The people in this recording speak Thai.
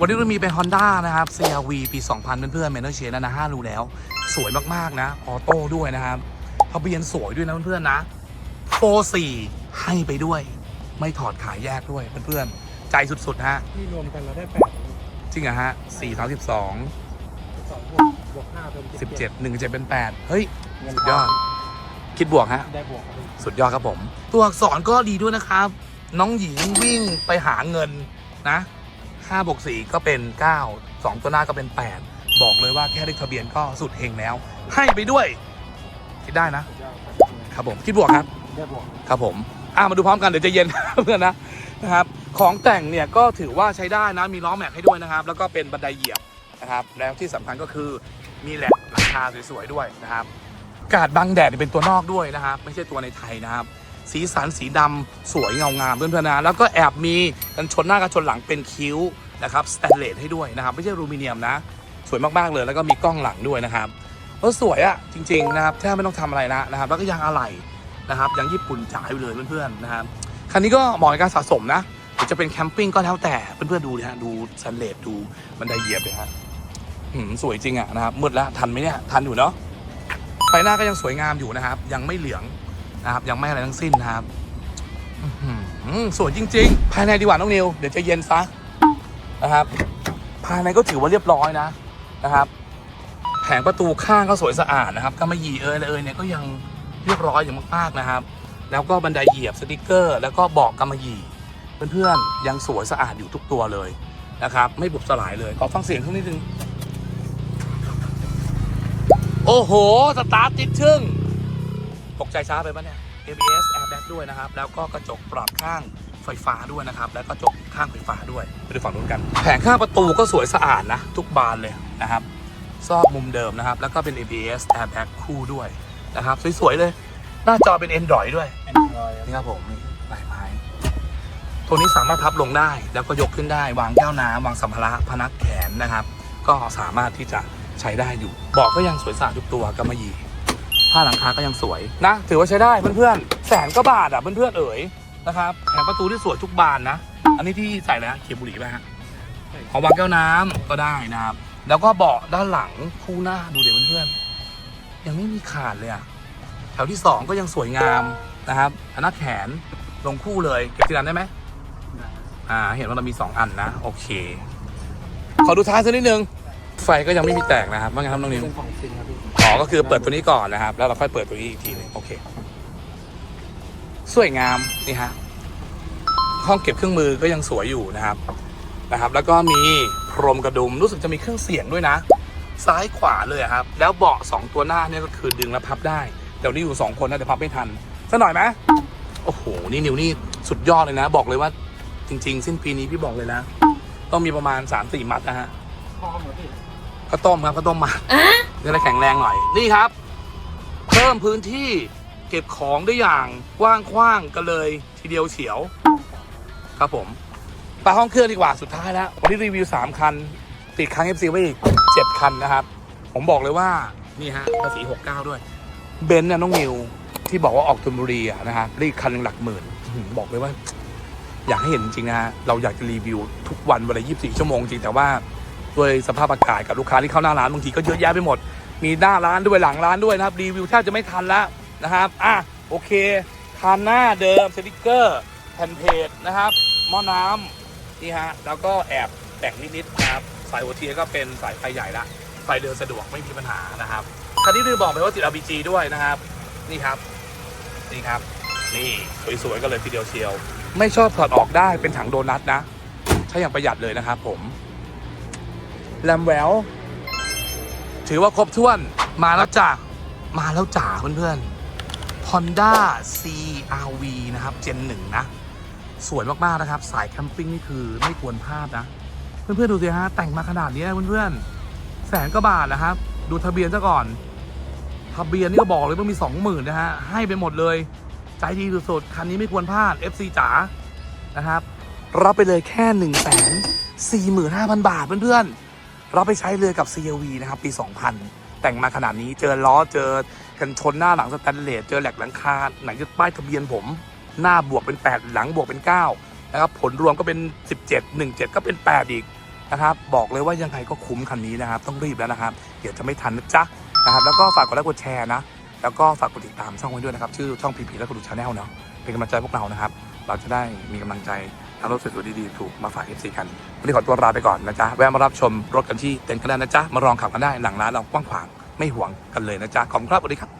วันนี้เรามีเป็น Honda นะครับ CRV ปี 2000 เพื่อนๆ m a n u a l Change แล้วนะ5รูแล้ว สวยมากๆนะออโต้ด้วยนะครับทะเบียนสวยด้วยนะเพื่อนๆนะโฟ4ให้ไปด้วย ไม่ถอดขายแยกด้วยเพื่อนๆใจสุดๆฮะที่รวมกันเราได้แปดจริงอะฮะ4 32สองบวกบวกห้าเป็น17 1 7เป็น8เฮ้ยเงินสุดยอด คิดบวกฮะได้บวกครับพี่สุดยอดครับผม ตัวอักษรก็ดีด้วยนะครับ น้องหญิงวิ่งไปหาเงินนะ 5บวก4ก็เป็น 9 2 ตัวหน้าก็เป็น 8 บอกเลยว่าแค่เลขทะเบียนก็สุดเฮงแล้ว ให้ไปด้วย คิดได้นะสุดยอดครับครับผม คิดบวกครับ ได้บวกครับผม อะมาดูพร้อมกันเดี๋ยวจะเย็น เพื่อนนะนะครับ ของแต่งเนี่ยก็ถือว่าใช้ได้นะ มีล้อแม็กให้ด้วยนะครับ แล้วก็เป็นบันไดเหยียบนะครับ แล้วที่สำคัญก็คือมีแหลกหลังคาสวยๆด้วยนะครับ กาดบังแดดเป็นตัวนอกด้วยนะครับ ไม่ใช่ตัวในไทยนะครับ สีสันสีดำสวยเงางามเพื่อนๆนะแล้วก็แอบมีกันชนหน้ากันชนหลังเป็นคิ้ว นะครับสแตนเลสให้ด้วยนะครับ ไม่ใช่อลูมิเนียมนะ สวยมากๆเลยแล้วก็มีกล้องหลังด้วยนะครับเออสวยอะจริง ๆ นะครับแทบไม่ต้องทำอะไรนะนะครับ แล้วก็ยางอะไหล่นะครับยางญี่ปุ่นจ๋าอยู่เลยเพื่อนๆนะครับคันนี้ก็เหมาะในการสะสมนะหรือจะเป็นแคมปิ้งก็แล้วแต่เพื่อนๆดูนะฮะดูสันเลดดูบันไดเหยียบเลยฮะสวยจริงอะนะครับมืดแล้วทันไหมเนี่ยทันอยู่เนาะไฟหน้าก็ยังสวยงามอยู่นะครับ ยังไม่เหลืองนะครับ ยังไม่อะไรทั้งสิ้นนะครับอื้อหือสวยจริง ๆ ภายในดีกว่าน้องนิวเดี๋ยวจะเย็นซะ นะครับ ภายในก็ถือว่าเรียบร้อยนะนะครับ แผงประตูข้างก็สวยสะอาดนะครับกำมะหยี่เอยอะไรเอยเนี่ยก็ยังเรียบร้อยอย่างมากๆนะครับ แล้วก็บันไดเหยียบสติกเกอร์ แล้วก็บอกกำมะหยี่เพื่อนๆยังสวยสะอาดอยู่ทุกตัวเลยนะครับ ไม่บุบสลายเลยขอฟังเสียงสักนิดนึงโอ้โห สตาร์ทติดชึ่งตกใจช้าไปปะเนี่ย ABS airbag ด้วยนะครับ แล้วก็กระจกปรับข้าง ไฟฟ้าด้วยนะครับ แล้วก็กระจกข้างไฟฟ้าด้วยไปดูฝั่งนู้นกัน แผงข้างประตูก็สวยสะอาดนะ ทุกบานเลยนะครับ ซอกมุมเดิมนะครับ แล้วก็เป็น ABS airbag คู่ด้วยนะครับ สวยๆเลย หน้าจอเป็น Android ด้วยแอนดรอยนี่ครับผมนี่ลายไม้ตัวนี้สามารถพับลงได้แล้วก็ยกขึ้นได้ วางแก้วน้ำวางสัมภาระพนักแขนนะครับ ก็สามารถที่จะใช้ได้อยู่เบาะก็ยังสวยสะอาดทุกตัวกำมะหยี่ผ้าหลังคาก็ยังสวยนะ ถือว่าใช้ได้เพื่อนๆแสนก็บาทอะเพื่อนๆเอ๋ย นะครับแผงประตูที่สวยทุกบานนะ อันนี้ที่ใส่แล้วเขียบบุหรี่ไหมฮะของวางแก้วน้ำก็ได้นะครับ แล้วก็เบาะด้านหลังคู่หน้าดูเดี๋ยวเพื่อนๆยังไม่มีขาดเลยอะแถวที่สองก็ยังสวยงามนะครับพนักแขนลงคู่เลยเก็บทีละได้ไหมอ่า เห็นว่าเรามี2อันนะ โอเค ขอดูท้ายสักนิดนึง ไฟก็ยังไม่มีแตกนะครับว่าไงครับน้องนิวเป็นของจริงครับพี่อ๋อก็คือเปิดตัวนี้ก่อนนะครับ แล้วเราค่อยเปิดตัวนี้อีกทีหนึงโอเค สวยงามนี่ฮะห้องเก็บเครื่องมือก็ยังสวยอยู่นะครับนะครับ แล้วก็มีพรมกระดุมรู้สึกจะมีเครื่องเสียงด้วยนะ ซ้ายขวาเลยอะครับ แล้วเบาะสองตัวหน้าเนี่ยก็คือดึงแล้วพับได้เดี๋ยวนี้อยู่สองคนนะเดี๋ยวพับไม่ทันสักหน่อยไหมโอ้โหนี่นิวนี่สุดยอดเลยนะ บอกเลยว่าจริง ๆ สิ้นปีนี้พี่บอกเลยนะ ต้องมีประมาณ3ามสี่มัดนะฮะพร้อมเหรอพี่ข้าวต้มครับข้าวต้มมัดจะได้แข็งแรงหน่อยนี่ครับ เพิ่มพื้นที่ เก็บของได้อย่างกว้างขว้างกันเลยทีเดียวเฉียว ครับผมไปห้องเครื่องดีกว่าสุดท้ายแล้ว วันนี้รีวิว 3 คัน ติดค้าง FC ไว้อีก7คันนะครับ ผมบอกเลยว่า นี่ฮะภาษี 69 ด้วย เบนซ์นี่ยน้องนิว ที่บอกว่าออกธนบุรีอะนะฮะรีดคันหลักหมื่นบอกเลยว่า อยากให้เห็นจริงนะฮะเราอยากจะรีวิวทุกวันวันละ24 ชั่วโมงจริงแต่ว่าด้วยสภาพอากาศกับลูกค้าที่เข้าหน้าร้านบางทีก็เยอะแยะไปหมด มีหน้าร้านด้วยหลังร้านด้วยนะครับรีวิวแทบจะไม่ทันแล้ว นะครับอะโอเคคันหน้าเดิมสติกเกอร์แผ่นเพจนะครับหม้อน้ำนี่ฮะแล้วก็แอบแต่งนิดๆนะครับสายโอทีก็เป็นสายไฟใหญ่ละไฟเดินสะดวกไม่มีปัญหานะครับคันนี้ลืมบอกไปว่าติด RBG ด้วยนะครับ นี่ครับ นี่ครับ นี่สวยๆกันเลยทีเดียวเชียว ไม่ชอบถอดออกได้เป็นถังโดนัทนะใช้อย่างประหยัดเลยนะครับผมแลมแววถือว่าครบถ้วนมาแล้วจ้ะมาแล้วจ๋าเพื่อนๆ Honda CRV นะครับเจนหนึ่งนะ สวยมาก ๆ นะครับ สายแคมปิ้งนี่คือไม่ควรพลาดนะ เพื่อน ๆ ดูสิฮะ แต่งมาขนาดนี้เพื่อน ๆ แสนกว่าบาทนะครับ ดูทะเบียนซะก่อน ทะเบียนนี่ก็บอกเลยว่ามี 20,000 นะฮะ ให้ไปหมดเลย ใจดีสุดๆคันนี้ไม่ควรพลาด FC จ๋านะครับ รับไปเลยแค่1 4 5 0 0 0 บาทเพื่อน ๆ รับไปใช้เลยกับ CLV นะครับปี 2000 แต่งมาขนาดนี้เจอล้อเจอ กันชนหน้าหลังสแตนเลสเจอแหลกหลังคาไหนจะป้ายทะเบียนผม หน้าบวกเป็น 8 หลังบวกเป็น9นะครับผลรวมก็เป็น 17 17 ก็เป็น 8 อีกนะครับบอกเลยว่ายังไงก็คุ้มคันนี้นะครับ ต้องรีบแล้วนะครับ เดี๋ยวจะไม่ทันนะจ๊ะนะครับแล้วก็ฝากกดไลค์กดแชร์นะ แล้วก็ฝากกดติดตามช่องไว้ด้วยนะครับ ชื่อช่องพีพีและกดดูชาแนลเนาะเป็นกำลังใจพวกเรานะครับ เราจะได้มีกำลังใจทำรถสวยๆดีๆถูกมาฝาก FC กันวันนี้ขอตัวลาไปก่อนนะจ๊ะแวะมารับชมรถกันที่เต็นท์กันได้วนะจ๊ะมาลองขับกันได้หลังร้านเรากว้างขวาง ไม่ห่วงกันเลยนะจ๊ะขอบคุณครับสวัสดีครับ